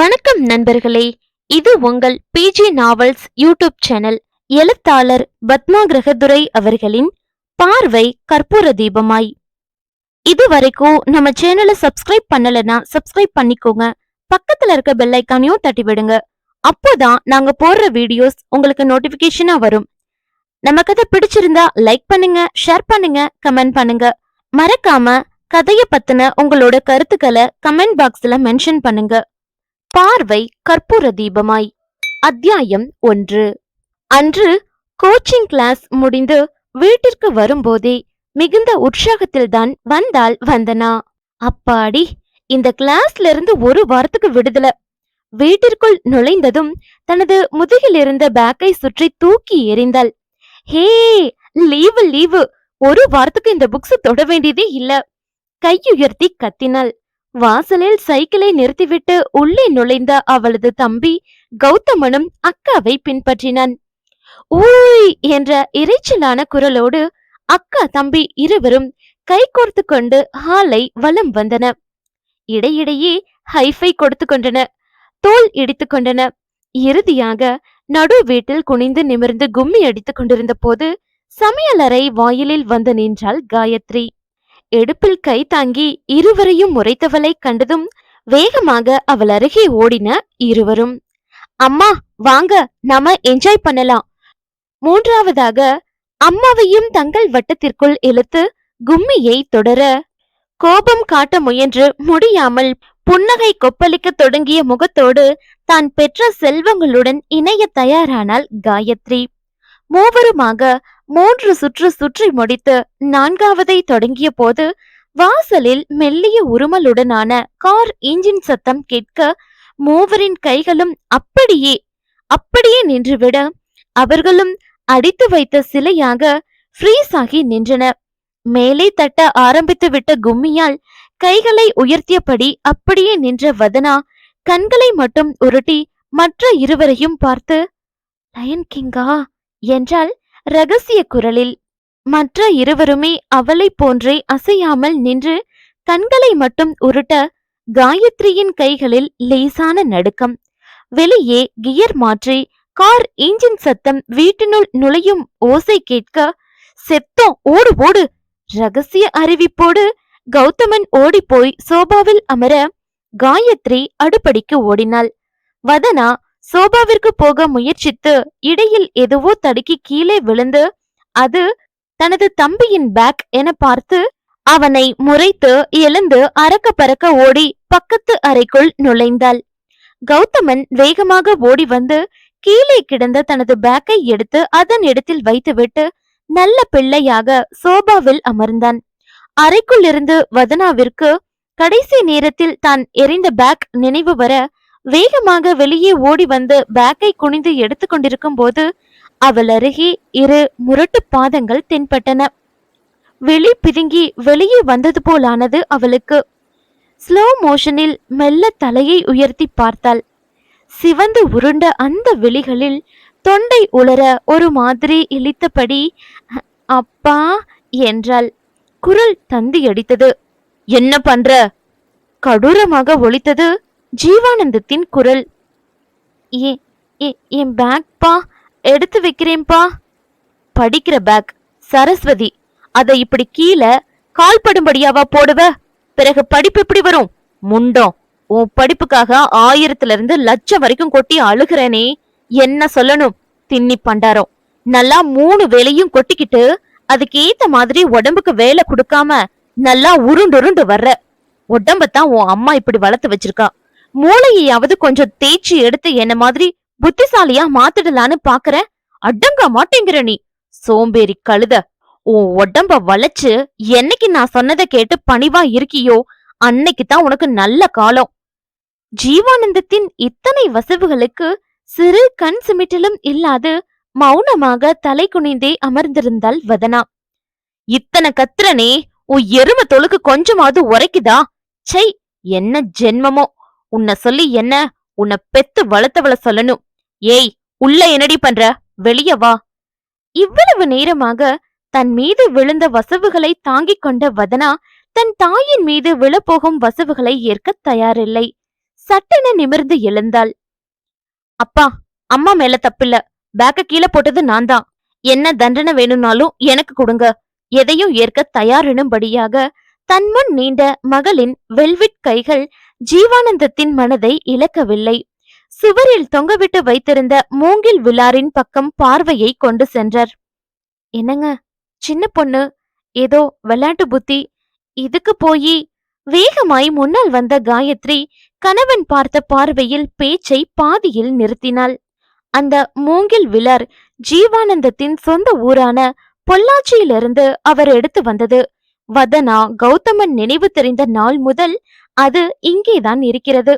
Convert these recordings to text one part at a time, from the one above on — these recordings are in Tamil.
வணக்கம் நண்பர்களே. இது உங்கள் பிஜி நாவல்ஸ் யூடியூப் சேனல் எழுத்தாளர் பத்மா கிரகதுரை அவர்களின் பார்வை கற்பூர தீபமாய். இதுவரைக்கும் நம்ம சேனலை சப்ஸ்கிரைப் பண்ணலனா சப்ஸ்கிரைப் பண்ணிக்கோங்க. பக்கத்துல இருக்க பெல் ஐக்கானையும் தட்டி விடுங்க அப்போதான் நாங்க போடுற வீடியோஸ் உங்களுக்கு நோட்டிபிகேஷனா வரும். நம்ம கதை பிடிச்சிருந்தா லைக் பண்ணுங்க ஷேர் பண்ணுங்க கமெண்ட் பண்ணுங்க. மறக்காம கதைய பத்தின உங்களோட கருத்துக்களை கமெண்ட் பாக்ஸ்ல மென்ஷன் பண்ணுங்க. பார்வை கற்பூர தீபமாய். அத்தியாயம் ஒன்று. அன்று கோச்சிங் கிளாஸ் முடிந்து வீட்டிற்கு வரும்போதே மிகுந்த உற்சாகத்தில்தான் வந்தாள் வந்தனா. அப்பாடி இந்த கிளாஸ்ல இருந்து ஒரு வாரத்துக்கு விடுதல. வீட்டிற்குள் நுழைந்ததும் தனது முதுகில் இருந்த பேக்கை சுற்றி தூக்கி எறிந்தாள். ஹே லீவு லீவு. ஒரு வாரத்துக்கு இந்த புக்ஸ் தொட வேண்டியதே இல்ல. கையுயர்த்தி கத்தினாள். வாசலில் சைக்கிளை நிறுத்திவிட்டு உள்ளே நுழைந்த அவளது தம்பி கௌதமனும் அக்காவை பின்பற்றினான். ஊய்! என்ற இரைச்சலான குரலோடு அக்கா தம்பி இருவரும் கைகோர்த்து கொண்டு ஹாலை வலம் வந்தன. இடையிடையே ஹைஃபை கொடுத்து கொண்டன தோல் இடித்துக் கொண்டன. இறுதியாக நடு வீட்டில் குனிந்து நிமிர்ந்து கும்மி அடித்துக் கொண்டிருந்த போது சமையலறை வாயிலில் வந்து நின்றாள் காயத்ரி. எடுப்பில் கை தாங்கி இருவரையும் முறைத்தவளை கண்டதும் வேகமாக அவள் அருகே ஓடின இருவரும். அம்மா வாங்க நாம என்ஜாய் பண்ணலாம். மூன்றாவதாக அம்மாவையும் தங்கள் வட்டத்திற்குள் இழுத்து கும்மியை தொடர கோபம் காட்ட முயன்று முடியாமல் புன்னகை கொப்பளிக்க தொடங்கிய முகத்தோடு தான் பெற்ற செல்வங்களுடன் இணைய தயாரானாள் காயத்ரி. மூவருமாக மூன்று சுற்று சுற்றி முடித்து நான்காவதை தொடங்கிய போது வாசலில் மெல்லிய உருமலுடனான கார் இன்ஜின் சத்தம் கேட்க மூவரின் கைகளும் அப்படியே அப்படியே நின்றுவிட அவர்களும் அடித்து வைத்த சிலையாக ஃப்ரீஸ் ஆகி நின்றன. மேலே தட்ட ஆரம்பித்து விட்ட கும்மியால் கைகளை உயர்த்தியபடி அப்படியே நின்ற வதனா கண்களை மட்டும் உருட்டி மற்ற இருவரையும் பார்த்து லயன் கிங்கா என்றால் ரகசிய குரலில் மற்ற இருவருமே அவளைப் போன்றே அசையாமல் நின்று கண்களை மட்டும் உருட்ட காயத்ரியின் கைகளில் லேசான நடுக்கம். வெளியே கியர் மாற்றி கார் இன்ஜின் சத்தம் வீட்டினுள் நுழையும் ஓசை கேட்க செத்தோம் ஓடு ஓடு ரகசிய அறிவிப்போடு கௌதமன் ஓடிப்போய் சோபாவில் அமர காயத்ரி அடுப்படிக்கு ஓடினாள். வதனா சோபாவிற்கு போக முயற்சித்து இடையில் எதுவோ தடுக்கி கீழே விழுந்து அது தனது தம்பியின் பேக் என பார்த்து அவனை முறைத்து எழுந்து அறக்க பறக்க ஓடி பக்கத்து அறைக்குள் நுழைந்தாள். கௌதமன் வேகமாக ஓடி வந்து கீழே கிடந்த தனது பேக்கை எடுத்து அதன் இடத்தில் வைத்துவிட்டு நல்ல பிள்ளையாக சோபாவில் அமர்ந்தான். அறைக்குள்ளிருந்து வதனாவிற்கு கடைசி நேரத்தில் தான் எரிந்த பேக் நினைவு வர வேகமாக வெளியே ஓடி வந்து பேக்கை குனிந்து எடுத்துக்கொண்டிருக்கும் போது அவள் அருகே இரு முரட்டு பாதங்கள் தென்பட்டன. வெளி பிதுங்கி வெளியே வந்தது போலானது அவளுக்கு. ஸ்லோ மோஷனில் மெல்ல தலையை உயர்த்தி பார்த்தாள். சிவந்து உருண்ட அந்த விழிகளில் தொண்டை உளர ஒரு மாதிரி இழித்தபடி அப்பா என்றாள். குரல் தந்தி அடித்தது என்ன பண்ற? கடூரமாக ஒழித்தது ஜீவானந்தத்தின் குரல். ஏ ஏ- என் பேக்ப்பா எடுத்து வைக்கிறேன்பா படிக்கிற பேக் சரஸ்வதி அதை இப்படி கீழே கால் படும்படியாவா போடுவ? பிறகு படிப்பு எப்படி வரும்? முண்டோம் உன் படிப்புக்காக ஆயிரத்துல இருந்து லட்சம் வரைக்கும் கொட்டி அழுகிறேனே. என்ன சொல்லணும்? தின்னி பண்டாரம். நல்லா மூணு வேலையும் கொட்டிக்கிட்டு அதுக்கு ஏத்த மாதிரி உடம்புக்கு வேலை கொடுக்காம நல்லா உருண்டுருண்டு வர்ற. உடம்பத்தான் உன் அம்மா இப்படி வளர்த்து வச்சிருக்கா. மூளையையாவது கொஞ்சம் தேய்ச்சி எடுத்து என்ன மாதிரி புத்திசாலியா மாத்திடலான்னு பாக்குற? அடங்க மாட்டேங்கிற நீ. சோம்பேறி கழுத. உன் உடம்ப வளைச்சு என்னைக்கு நான் சொன்னதை கேட்டு பணிவா இருக்கியோ அன்னைக்கு தான் உனக்கு நல்ல காலம். ஜீவானந்தத்தின் இத்தனை வசவுகளுக்கு சிறு கண் சிமிட்டலும் இல்லாது மௌனமாக தலை குனிந்தே அமர்ந்திருந்தாள் வதனா. இத்தனை கத்துறனே உன் எரும தொழுக்கு கொஞ்சமாவது உரைக்குதா? செய் என்ன ஜென்மமோ. உன்னை சொல்லி என்ன? உன்னை பெத்து வளர்த்தவள சொல்லணும். ஏய் உள்ள என்னடி பண்ற? வெளிய வா. இவ்வளவு நேரமாக தன் மீது விழுந்த வசவுகளை தாங்கிக் கொண்ட வதனா தன் தாயின் மீது விழப்போகும் வசவுகளை ஏற்க தயாரில்லை. சட்டென நிமிர்ந்து எழுந்தாள். அப்பா அம்மா மேல தப்பில்ல. பேக்க கீழே போட்டது நான் தான் என்ன தண்டனை வேணும்னாலும் எனக்கு கொடுங்க. எதையும் ஏற்க தயாரினும்படியாக தன்முன் நீண்ட மகளின் வெல்விட் கைகள் ஜீவானந்தத்தின் மனதை இழக்கவில்லை. சுவரில் தொங்கவிட்டு வைத்திருந்த மூங்கில் விழாரின் பக்கம் பார்வையை கொண்டு சென்றார். என்னங்க சின்ன பொண்ணு ஏதோ விளையாட்டு புத்தி. இதுக்கு போயி வேகமாய் முன்னால் வந்த காயத்ரி கணவன் பார்த்த பார்வையில் பேச்சை பாதியில் நிறுத்தினாள். அந்த மூங்கில் விலர் ஜீவானந்தத்தின் சொந்த ஊரான பொள்ளாச்சியிலிருந்து அவர் எடுத்து வந்தது. வதனா கௌதமன் நினைவு தெரிந்த நாள் முதல் அது இங்கேதான் இருக்கிறது.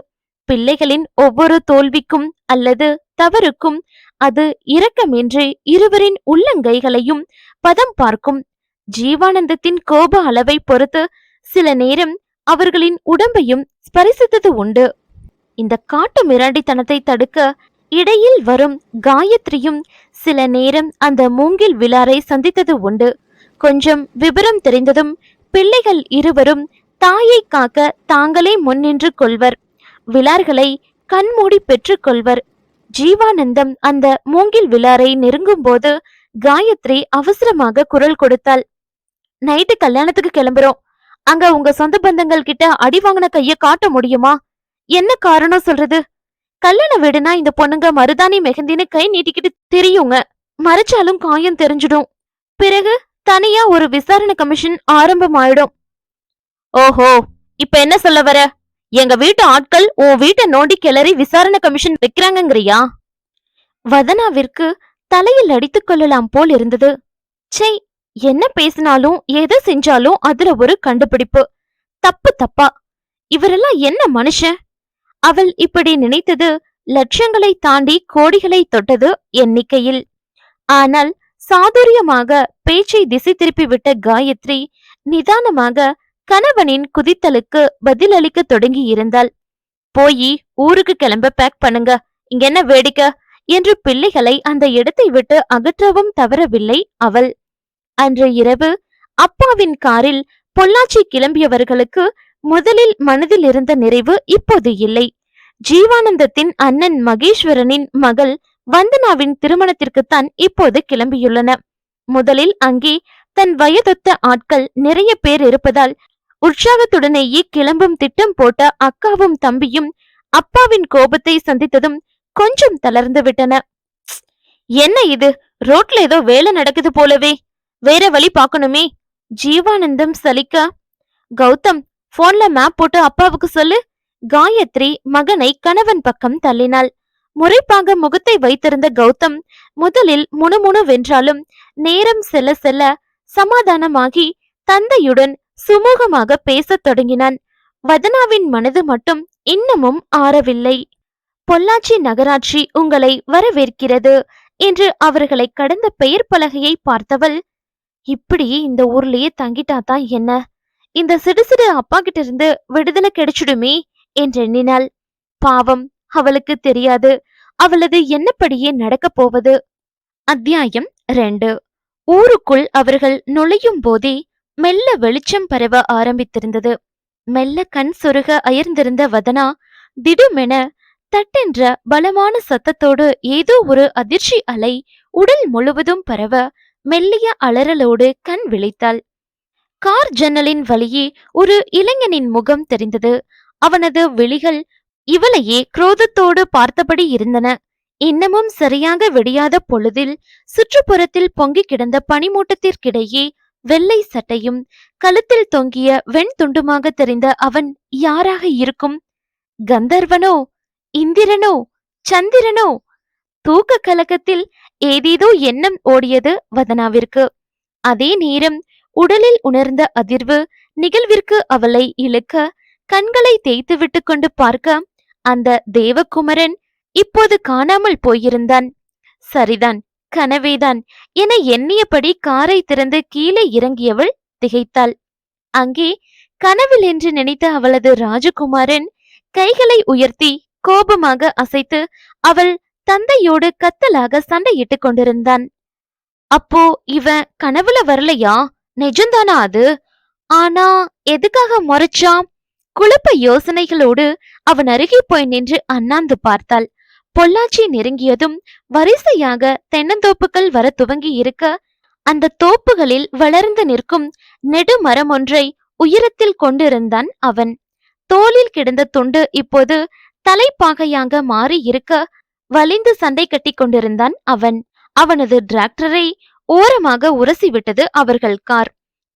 பிள்ளைகளின் ஒவ்வொரு தோல்விக்கும் அல்லது தவறுக்கும் அது இரக்கமின்றி இருவரின் உள்ளங்கைகளையும் பதம் பார்க்கும். ஜீவானந்தத்தின் கோப அளவை பொறுத்து சில நேரம் அவர்களின் உடம்பையும் ஸ்பரிசித்தது உண்டு. இந்த காட்டு மிராண்டித்தனத்தை தடுக்க இடையில் வரும் காயத்ரியும் சில நேரம் அந்த மூங்கில் விலாரை சந்தித்தது உண்டு. கொஞ்சம் விபரம் தெரிந்ததும் பிள்ளைகள் இருவரும் தாயை காக்க தாங்களே முன்னின்று கொள்வர். விலார்களை கண்மூடி பெற்றுக்கொள்வர் ஜீவானந்தம் அந்த மூங்கில் விழாரை நெருங்கும் போது காயத்ரி அவசரமாக குரல் கொடுத்தாள். நைட்டு கல்யாணத்துக்கு கிளம்புறோம். அங்க உங்க சொந்த பந்தங்கள் கிட்ட அடி வாங்கின கைய காட்ட முடியுமா? என்ன காரணம் சொல்றது? கல்யாண வீடுனா இந்த பொண்ணுங்க மருதாணி மெஹந்தின்னு கை நீட்டிக்கிட்டு தெரியுங்க. மறைச்சாலும் காயம் தெரிஞ்சிடும். பிறகு தனியா ஒரு விசாரணை கமிஷன் ஆரம்பமாயிடும். ஓஹோ இப்ப என்ன சொல்ல வர? எங்க வீட்டு ஆட்கள் உன் வீட்டை நோண்டி கிளறி விசாரணை கமிஷன் வைக்கிறாங்கங்கிறியா? வதனாவிற்கு தலையில் அடித்துக் கொள்ளலாம் போல் இருந்தது. சே என்ன பேசினாலும் எதை செஞ்சாலும் அதுல ஒரு கண்டுபிடிப்பு. தப்பு தப்பா. இவரெல்லாம் என்ன மனுஷன்? அவள் இப்படி நினைத்தது லட்சங்களை தாண்டி கோடிகளை தொட்டது எண்ணிக்கையில். ஆனால் சாதுரியமாக பேச்சை திசை திருப்பி விட்ட காயத்ரி நிதானமாக கணவனின் குதித்தலுக்கு பதிலளிக்க தொடங்கி இருந்தாள் போயி ஊருக்கு கிளம்ப பேக் பண்ணுங்க. இங்க என்ன வேடிக்கை? என்று பிள்ளைகளை அந்த இடத்தை விட்டு அகற்றவும் தவறவில்லை அவள். அன்று இரவு அப்பாவின் காரில் பொள்ளாச்சி கிளம்பியவர்களுக்கு முதலில் மனதில் இருந்த நிறைவு இப்போது இல்லை. ஜீவானந்தத்தின் அண்ணன் மகேஸ்வரனின் மகள் வந்தனாவின் திருமணத்திற்குத்தான் இப்போது கிளம்பியுள்ளன. முதலில் அங்கே தன் வயதொத்த ஆட்கள் நிறைய பேர் இருப்பதால் உற்சாகத்துடனேயே கிளம்பும் திட்டம் போட்ட அக்காவும் தம்பியும் அப்பாவின் கோபத்தை சந்தித்ததும் கொஞ்சம் தளர்ந்து விட்டன. என்ன இது? ரோட்ல ஏதோ வேலை நடக்குது போலவே. வேற வழி பார்க்கணுமே. ஜீவானந்தம் சலிக்க கௌதம் போன்ல மேப் போட்டு அப்பாவுக்கு சொல்லு. காயத்ரி மகனை கணவன் பக்கம் தள்ளினாள். முறைப்பாக முகத்தை வைத்திருந்த கௌதம் முதலில் முணுமுணு வென்றாலும் நேரம் செல்ல செல்ல சமாதானமாகி தந்தையுடன் சுமூகமாக பேசத் தொடங்கினான். வதனாவின் மனது மட்டும் இன்னமும் ஆறவில்லை. பொள்ளாச்சி நகராட்சி உங்களை வரவேற்கிறது என்று அவர்களை கடந்த பெயர் பலகையை பார்த்தவள் இப்படி இந்த ஊர்லயே தங்கிட்டாதான் என்ன? இந்த சிடுசிடு அப்பா கிட்ட இருந்து விடுதலை கிடைச்சிடுமே என்றெண்ணினாள் பாவம் அவளுக்கு தெரியாது. அவளது என்னப்படியே நடக்கப் போவது? அத்தியாயம் ரெண்டு. ஊருக்குள் அவர்கள் நுழையும் போதே மெல்ல வெளிச்சம் பரவ ஆரம்பித்திருந்தது. மெல்ல கண் சொருக அயர்ந்திருந்த வதனா திடுமென தட்டென்ற பலமான சத்தத்தோடு ஏதோ ஒரு அதிர்ச்சி அலை உடல் முழுவதும் பரவ மெல்லிய அலறலோடு கண் விழித்தாள். கார் ஜன்னலின் வழியே ஒரு இளைஞனின் முகம் தெரிந்தது. அவனது விழிகள் இவளையே குரோதத்தோடு பார்த்தபடி இருந்தன. இன்னமும் சரியாக விடியாத பொழுதில் சுற்றுப்புறத்தில் பொங்கிக் கிடந்த பனிமூட்டத்திற்கிடையே வெள்ளை சட்டையும் கழுத்தில் தொங்கிய வெண் துண்டுமாக தெரிந்த அவன் யாராக இருக்கும்? கந்தர்வனோ இந்திரனோ சந்திரனோ? தூக்க கலக்கத்தில் ஏதேதோ எண்ணம் ஓடியது வதனாவிற்கு. அதே நேரம் உடலில் உணர்ந்த அதிர்வு நிகழ்விற்கு அவளை இழுக்க கண்களை தேய்த்து விட்டு கொண்டு பார்க்க அந்த தேவகுமரன் இப்போது காணாமல் போயிருந்தான். சரிதான் கனவேதான் என எண்ணியபடி காரை திறந்து கீழே இறங்கியவள் திகைத்தாள். அங்கே கனவில் என்று நினைத்த அவளது ராஜகுமாரன் கைகளை உயர்த்தி கோபமாக அசைத்து அவள் தந்தையோடு கத்தலாக சண்டையிட்டுக் கொண்டிருந்தான். அப்போ இவன் கனவுல வரலையா? நிஜம்தானா அது? ஆனா எதுக்காக முறைச்சான் குழப்ப யோசனைகளோடு அவன் அருகே போய் நின்று அண்ணாந்து பார்த்தாள். பொள்ளாச்சி நெருங்கியதும் வரிசையாக தென்னந்தோப்புகள் வர துவங்கி இருக்க அந்த தோப்புகளில் வளர்ந்து நிற்கும் நெடுமரம் ஒன்றை உயரத்தில் கொண்டிருந்தான் அவன். தோளில் கிடந்த துண்டு இப்போது தலைப்பாகையாக மாறி இருக்க வலிந்து சண்டை கட்டி கொண்டிருந்தான் அவன். அவனது டிராக்டரை ஓரமாக உரசிவிட்டது அவர்கள் கார்.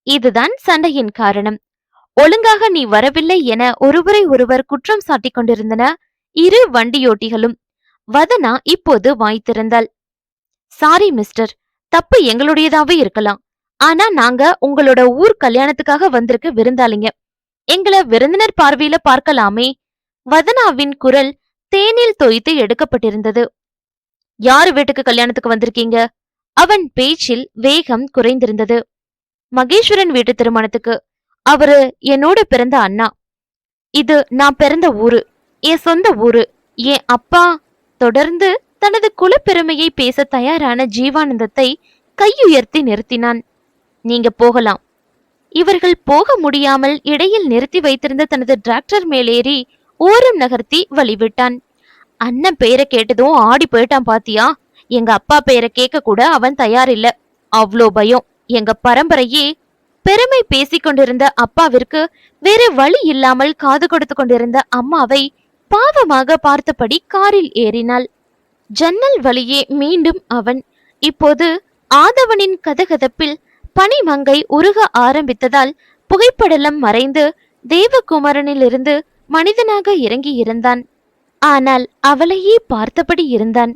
இதுதான் சண்டையின் காரணம். ஒழுங்காக நீ வரவில்லை என ஒருவரை ஒருவர் குற்றம் சாட்டிக் கொண்டிருந்தன. இரு வண்டியோட்டிகளும் வதனா இப்போது வாய் திறந்தாள். சாரி மிஸ்டர் தப்பு எங்களுடையதாவே இருக்கலாம். ஆனா நாங்க உங்களோட ஊர் கல்யாணத்துக்காக வந்திருக்க விருந்தாளிங்க. எங்களை விருந்தினர் பார்வையில பார்க்கலாமே. வதனாவின் குரல் தேனில் தோய்த்து எடுக்கப்பட்டிருந்தது. யாரு வீட்டுக்கு கல்யாணத்துக்கு வந்திருக்கீங்க? அவன் பேச்சில் வேகம் குறைந்திருந்தது. மகேஸ்வரன் வீட்டு திருமணத்துக்கு. அவரு என்னோட பிறந்த அண்ணா. இது நான் பிறந்த ஊரு. என் சொந்த ஊரு. என் அப்பா தொடர்ந்து தனது குலப்பெருமையை பேச தயாரான ஜீவானந்தத்தை கையுயர்த்தி நிறுத்தினான். நீங்க போகலாம். இவர்கள் போக முடியாமல் இடையில் நிறுத்தி வைத்திருந்த தனது டிராக்டர் மேலேறி ஓரம் நகர்த்தி வழிவிட்டான். அண்ணன் பெயரை கேட்டதும் ஆடி போயிட்டான் பாத்தியா? எங்க அப்பா பெயரை கேட்க கூட அவன் தயாரில்ல. அவ்ளோ பயம். எங்க பரம்பரையே பெருமை பேசிக் கொண்டிருந்த அப்பாவிற்கு வேற வழி இல்லாமல் காது கொடுத்து கொண்டிருந்த அம்மாவை பாவமாக பார்த்தபடி காரில் ஏறினாள். ஜன்னல் வழியே மீண்டும் அவன். இப்போது ஆதவனின் கதகதப்பில் பனிமங்கை உருக ஆரம்பித்ததால் புகைப்படலம் மறைந்து தேவகுமரனிலிருந்து மனிதனாக இறங்கி இருந்தான். ஆனால் அவளையே பார்த்தபடி இருந்தான்.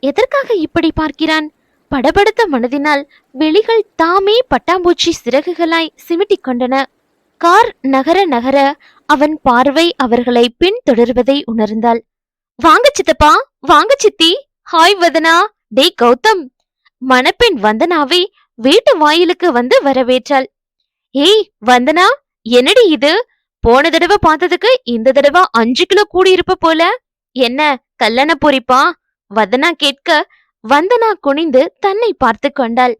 எதற்காக இப்படி பார்க்கிறான்? படபடுத்த மனதினால் வெளிகள் தாமே பட்டாம்பூச்சி சிறகுகளாய் சிமிட்டிக் கொண்டன. கார் நகர நகர அவன் பார்வை அவர்களை பின்தொடர்வதை உணர்ந்தாள். வாங்க சித்தப்பா வாங்க சித்தி. ஹாய் வதனா. டேய் கௌதம். மணப்பெண் வந்தனாவை வீட்டு வாயிலுக்கு வந்து வரவேற்றாள். ஏய் வந்தனா என்னடி இது? போன தடவை பார்த்ததுக்கு இந்த தடவை அஞ்சு கிலோ கூடி இருப்ப போல. என்ன கல்லண பொறிப்பா? வதனா கேட்க வந்தனா குனிந்து தன்னை பார்த்து கொண்டாள்.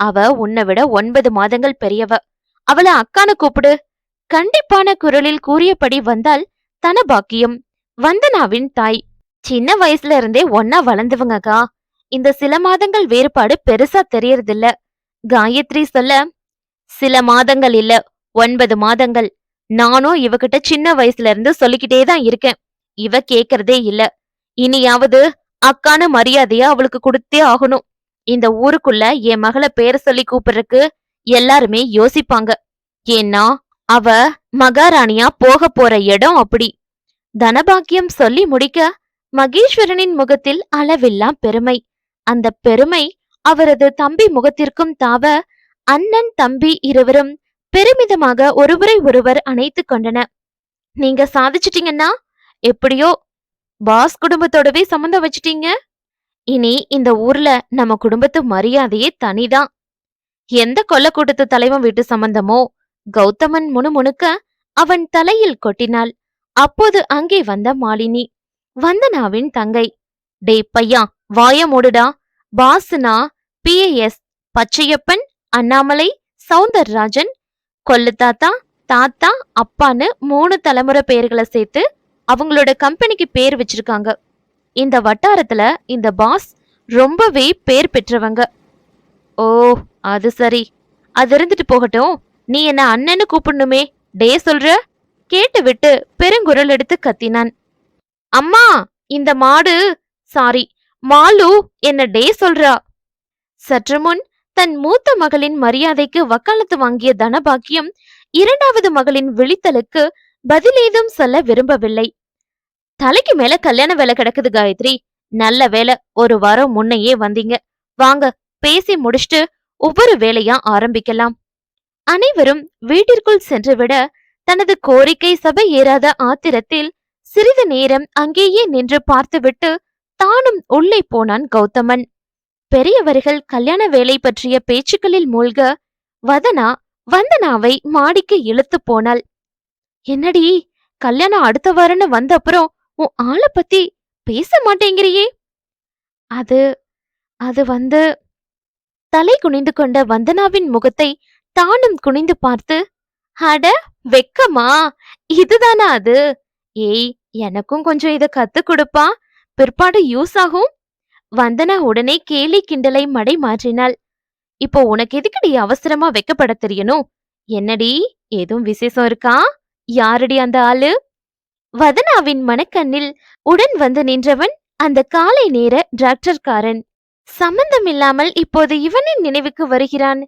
அவ உன்னை விட ஒன்பது மாதங்கள் பெரியவ. அவளை அக்கான கூப்பிடு. கண்டிப்பான குரலில் கூறியபடி வந்தால் தனபாக்கியம் வந்தனாவின் தாய். சின்ன வயசுல இருந்தே ஒன்னா வளர்ந்தவங்கக்கா. இந்த சில மாதங்கள் வேறுபாடு பெருசா தெரியறதில்ல. காயத்ரி சொல்ல சில மாதங்கள் இல்ல ஒன்பது மாதங்கள். நானும் இவகிட்ட சின்ன வயசுல இருந்து சொல்லிக்கிட்டே தான் இருக்கேன். இவ கேக்குறதே இல்ல. இனியாவது அக்கான மரியாதைய அவளுக்கு கொடுத்தே ஆகணும். இந்த ஊருக்குள்ள என் மகளை பேர சொல்லி கூப்பிடுறதுக்கு எல்லாருமே யோசிப்பாங்க. ஏன்னா அவ மகாராணியா போக போற இடம் அப்படி. தனபாக்கியம் சொல்லி முடிக்க மகேஸ்வரனின் முகத்தில் அளவில்லா பெருமை. அந்த பெருமை அவரது தம்பி முகத்திற்கும் தாவ அண்ணன் தம்பி இருவரும் பெருமிதமாக ஒருவரை ஒருவர் அணைத்து கொண்டன. நீங்க சாதிச்சிட்டீங்கன்னா எப்படியோ பாஸ் குடும்பத்தோடவே சம்மந்தம் வச்சிட்டீங்க. இனி இந்த ஊர்ல நம்ம குடும்பத்து மரியாதையே தனிதான். எந்த கொல்லக்கூட்டத்து தலைவன் வீட்டு சம்பந்தமோ கௌதமன் முணுமுணுக்க அவன் தலையில் கொட்டினாள். அப்போது அங்கே வந்த மாலினி வந்தனாவின் தங்கை. டேய் பையா வாய மூடுடா. பாசுனா பிஏஎஸ் பச்சையப்பன் அண்ணாமலை சவுந்தரராஜன் கொல்லு தாத்தா தாத்தா அப்பான்னு மூணு தலைமுறை பேர்களை சேர்த்து அவங்களோட கம்பெனிக்கு பேர் வச்சிருக்காங்க. இந்த வட்டாரத்துல இந்த பாஸ் ரொம்பவே பேர் பெற்றவங்க. ஓ அது சரி. அது இருந்துட்டு போகட்டும். நீ என்ன அண்ணன்னு கூப்பிடணுமே? டே சொல்ற? கேட்டு விட்டு பெருங்குரல் எடுத்து கத்தினான். அம்மா இந்த மாடு சாரி மாலு என்ன டே சொல்றா? சற்று முன் தன் மூத்த மகளின் மரியாதைக்கு வக்காலத்து வாங்கிய தனபாக்கியம் இரண்டாவது மகளின் விழித்தலுக்கு பதிலேதும் சொல்ல விரும்பவில்லை. தலைக்கு மேல கல்யாண வேலை கிடக்குது காயத்ரி. நல்ல வேலை ஒரு வாரம் முன்னையே வந்தீங்க. வாங்க பேசி முடிச்சுட்டு ஒவ்வொரு வேலையா ஆரம்பிக்கலாம். அனைவரும் வீட்டிற்குள் சென்றுவிட தனது கோரிக்கை சபை ஏறாத ஆத்திரத்தில் சிறிது நேரம் அங்கேயே நின்று பார்த்துவிட்டு தானும் உள்ளே போனான் கௌதமன். பெரியவர்கள் கல்யாண வேலை பற்றிய பேச்சுக்களில் மூழ்க வதனா வந்தனாவை மாடிக்கு இழுத்து போனாள். என்னடி கல்யாணம் அடுத்த வாரம்னு வந்த அப்புறம் உன் ஆளை பத்தி பேச மாட்டேங்கிறியே? அது அது வந்து தலை குனிந்து கொண்ட வந்தனாவின் முகத்தை தானும் குனிந்து பார்த்து அட வெக்கமா? இதுதானா அது? ஏய் எனக்கும் கொஞ்சம் இத கத்து கொடுப்பா? பிற்பாடு யூஸ் ஆகும்? வந்தனா உடனே கேலி கிண்டலை மடை மாற்றினாள். இப்போ உனக்கு எதுக்கடி அவசரமா வெக்கப்பட தெரியணும்? என்னடி ஏதும் விசேஷம் இருக்கா? யாரடி அந்த ஆளு? வதனாவின் மனக்கண்ணில் உடன் வந்து நின்றவன் அந்த காலை நேர டிராக்டர்காரன். சம்பந்தம் இல்லாமல் இப்போது இவனின் நினைவுக்கு வருகிறான்.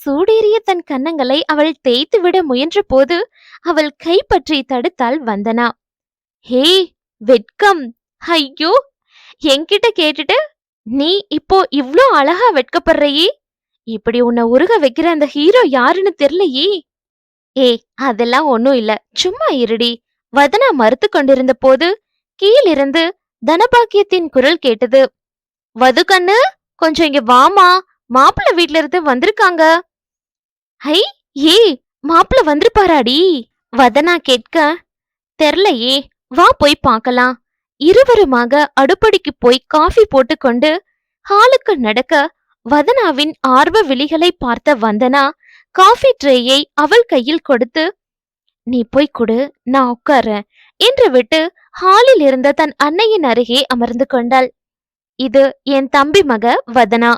சூடேறிய தன் கன்னங்களை அவள் தேய்த்து விட முயன்ற போது அவள் கைப்பற்றி தடுத்தாள் வந்தனா. ஹே வெட்கம்! ஐயோ! என்கிட்ட கேட்டுட்டு நீ இப்போ இவ்ளோ அழகா வெட்கப்படுறையே! இப்படி உன்னை உருக வைக்கிற அந்த ஹீரோ யாருன்னு தெரியலையே ஏய் அதெல்லாம் ஒன்னும் இல்ல. சும்மா இருடி. வதனா மறுத்து கொண்டிருந்த போது கீழிருந்து தனபாக்கியத்தின் குரல் கேட்டது. வதுகண்ணு கொஞ்சம் இங்க வாமா மாப்பிள்ள வீட்ல இருந்து வந்திருக்காங்க. ஹை ஏ மாப்பிள்ள வந்திருப்பாராடி? வதனா கேட்க தெரிலையே வா போய் பார்க்கலாம் இருவருமாக அடுப்படிக்கு போய் காஃபி போட்டுக்கொண்டு ஹாலுக்கு நடக்க வதனாவின் ஆர்வ விழிகளை பார்த்த வந்தனா காஃபி ட்ரேயை அவள் கையில் கொடுத்து நீ போய் கொடு நான் உட்கார்றேன் என்று விட்டு ஹாலில் இருந்த தன் அன்னையின் அருகே அமர்ந்து கொண்டாள். இது என் தம்பி மக வதனா.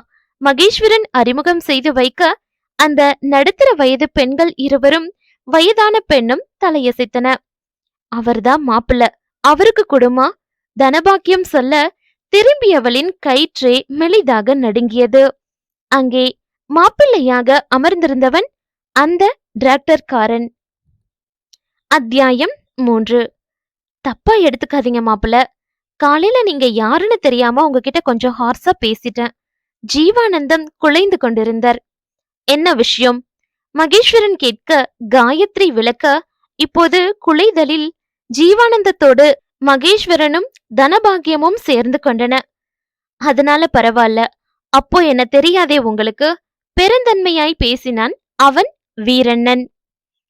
மகேஸ்வரன் அறிமுகம் செய்து வைக்க அந்த நடுத்தர வயது பெண்கள் இருவரும் வயதான பெண்ணும் தலையசைத்தன. அவர்தான் மாப்பிள்ள. அவருக்கு கொடுமா? தனபாக்கியம் சொல்ல திரும்பியவளின் கயிற்றே மெலிதாக நடுங்கியது. அங்கே மாப்பிள்ளையாக அமர்ந்திருந்தவன் அந்த டிராக்டர்காரன். அத்தியாயம் மூன்று. தப்பா எடுத்துக்காதீங்க மாப்பிள்ள. காலையில நீங்க யாருன்னு தெரியாம உங்ககிட்ட கொஞ்சம் ஹார்ஸா பேசிட்டேன். ஜீவானந்தம் குலைந்து கொண்டிருந்தார். என்ன விஷயம்? மகேஸ்வரன் கேட்க காயத்ரி விளக்க இப்போது குலைதலில் ஜீவானந்தத்தோடு மகேஸ்வரனும் தனபாகியமும் சேர்ந்து கொண்டன. அதனால பரவாயில்ல அப்போ என்ன தெரியாதே உங்களுக்கு? பெருந்தன்மையாய் பேசினான் அவன் வீரண்ணன்.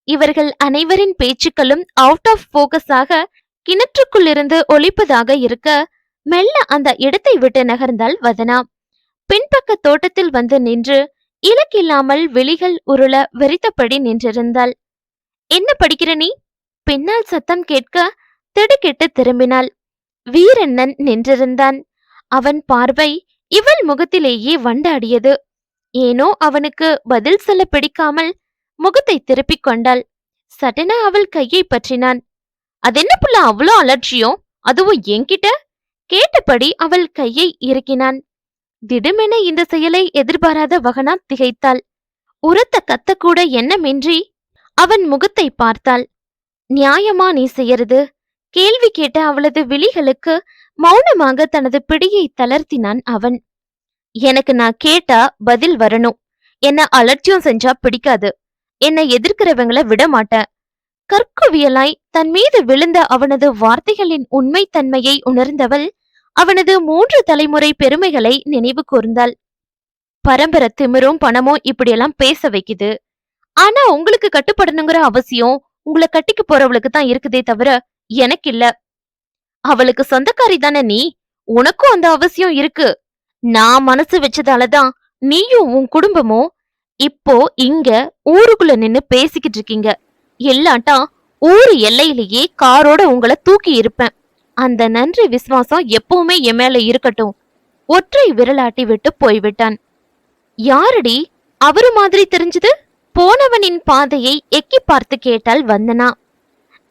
இவர்கள் அனைவரின் பேச்சுக்களும் அவுட் ஆஃப் போக்கஸாக கிணற்றுக்குள்ளிருந்து ஒழிப்பதாக இருக்க மெல்ல அந்த இடத்தை விட்டு நகர்ந்தாள் வதனா. பின்பக்க தோட்டத்தில் வந்து நின்று இலக்கில்லாமல் விழிகள் உருள வெறித்தபடி நின்றிருந்தாள். என்ன படிக்கிற நீ? பின்னால் சத்தம் கேட்க திடுக்கிட்டு திரும்பினாள். வீரண்ணன் நின்றிருந்தான். அவன் பார்வை இவள் முகத்திலேயே வண்டாடியது. ஏனோ அவனுக்கு பதில் சொல்ல பிடிக்காமல் முகத்தை திருப்பிக் கொண்டாள். சட்டென அவள் கையை பற்றினான். அதென்ன புள்ள அவ்வளோ அலட்சியம்? அதுவும் என்கிட்ட? கேட்டபடி அவள் கையை இறுக்கினான். திடுமென இந்த செயலை எதிர்பாராத வகனா திகைத்தாள். உரத்த கத்தக்கூட எண்ணமின்றி அவன் முகத்தை பார்த்தாள். நியாயமா நீ செய்யறது? கேள்வி கேட்ட அவளது விழிகளுக்கு மௌனமாக தனது பிடியை தளர்த்தினான் அவன். எனக்கு நான் கேட்டா பதில் வரணும். என்ன அலட்சியம் செஞ்சா பிடிக்காது. என்னை எதிர்க்கிறவங்கள விட மாட்டேன் கற்குவியலாய் தன் மீது விழுந்த அவனது வார்த்தைகளின் உண்மைத்தன்மையை உணர்ந்தவள் அவனது மூன்று தலைமுறை பெருமைகளை நினைவு கூர்ந்தாள். பரம்பரை திமிரும் பணமும் இப்படியெல்லாம் பேச வைக்குது. ஆனா உங்களுக்கு கட்டுப்படணுங்கிற அவசியம் உங்களை கட்டிக்க போறவளுக்கு தான் இருக்குதே தவிர எனக்கு இல்ல. அவளுக்கு சொந்தக்காரி தானே நீ? உனக்கும் அந்த அவசியம் இருக்கு. நான் மனசு வச்சதாலதான் நீயும் உன் குடும்பமும் இப்போ இங்க ஊருக்குள்ள நின்னு பேசிக்கிட்டு இருக்கீங்க. இல்லாட்டா ஊரு எல்லையிலேயே காரோட உங்களை தூக்கி இருப்பேன். அந்த நன்றி விசுவாசம் எப்பவுமே என் மேல இருக்கட்டும். ஒற்றை விரலாட்டி விட்டு போய்விட்டான். யாரடி? அவரு மாதிரி தெரிஞ்சது? போனவனின் பாதையை எக்கி பார்த்து கேட்டால் வந்தனா.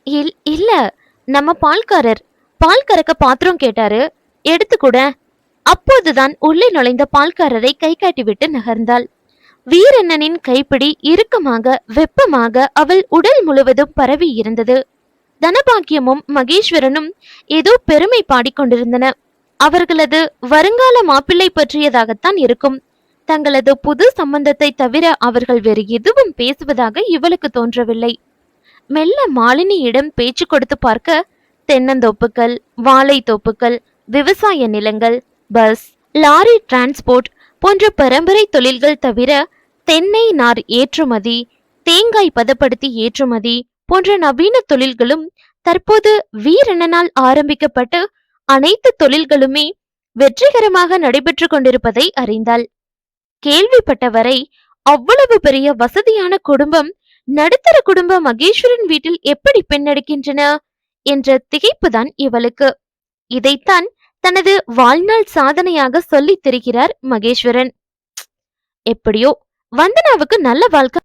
இல் இல்ல நம்ம பால்காரர். பால் கறக்க பாத்திரம் கேட்டாரு. எடுத்து கூட. அப்போதுதான் உள்ளே நுழைந்த பால்காரரை கை காட்டிவிட்டு நகர்ந்தாள். வீரண்ணனின் கைப்பிடி இறுக்கமாக வெப்பமாக அவள் உடல் முழுவதும் பரவி இருந்தது. தனபாக்கியமும் மகேஸ்வரனும் ஏதோ பெருமை பாடிக்கொண்டிருந்தன அவர்களது வருங்கால மாப்பிள்ளை பற்றியதாகத்தான் இருக்கும். தங்களது புது சம்பந்தத்தை தவிர அவர்கள் வேறு எதுவும் பேசுவதாக இவளுக்கு தோன்றவில்லை. மெல்ல மாலினியிடம் பேச்சு கொடுத்து பார்க்க தென்னந்தோப்புகள் வாழைத்தோப்புகள் விவசாய நிலங்கள் பஸ் லாரி டிரான்ஸ்போர்ட் போன்ற பரம்பரை தொழில்கள் தவிர தென்னை நார் ஏற்றுமதி தேங்காய் பதப்படுத்தி ஏற்றுமதி போன்ற நவீன தொழில்களும் தற்போது வீரண்ணனால் ஆரம்பிக்கப்பட்டு அனைத்து தொழில்களுமே வெற்றிகரமாக நடைபெற்று கொண்டிருப்பதை அறிந்தாள். கேள்விப்பட்டவரை அவ்வளவு பெரிய வசதியான குடும்பம் நடுத்தர குடும்ப மகேஸ்வரன் வீட்டில் எப்படி பெண்ணெடுக்கின்றன? என்ற திகைப்புதான் இவளுக்கு. இதைத்தான் தனது வாழ்நாள் சாதனையாக சொல்லித் திரிகிறார் மகேஸ்வரன். எப்படியோ வந்தனாவுக்கு நல்ல வாழ்க்கை